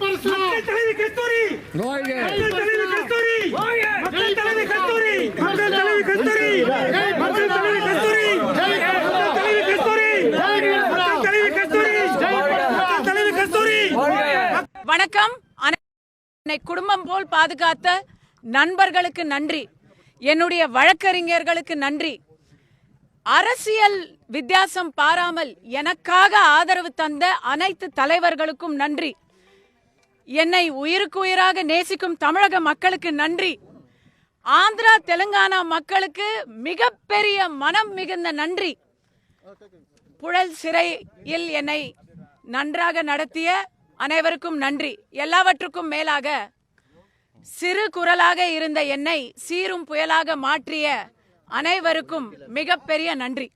மக்கள் தலைவி கஸ்தூரி மக்கள் தலைவி கஸ்தூரி மக்கள் தலைவி கஸ்தூரி மக்கள் தலைவி கஸ்தூரி மக்கள் தலைவி கஸ்தூரி மக்கள் தலைவி கஸ்தூரி மக்கள் தலைவி கஸ்தூரி மக்கள் தலைவி கஸ்தூரி வணக்கம். என்னை குடும்பம் போல் பாதுகாத்த நண்பர்களுக்கு நன்றி. என்னுடைய வழக்கறிஞர்களுக்கு நன்றி. அரசியல் வித்தியாசம் பாராமல் எனக்காக ஆதரவு தந்த அனைத்து தலைவர்களுக்கும் நன்றி. என்னை உயிருக்கு உயிராக நேசிக்கும் தமிழக மக்களுக்கு நன்றி. ஆந்திரா தெலுங்கானா மக்களுக்கு மிகப்பெரிய மனம் மிகுந்த நன்றி. புழல் சிறையில் என்னை நன்றாக நடத்திய அனைவருக்கும் நன்றி. எல்லாவற்றுக்கும் மேலாக சிறு குரலாக இருந்த என்னை சீரும் புயலாக மாற்றிய அனைவருக்கும் மிகப்பெரிய நன்றி.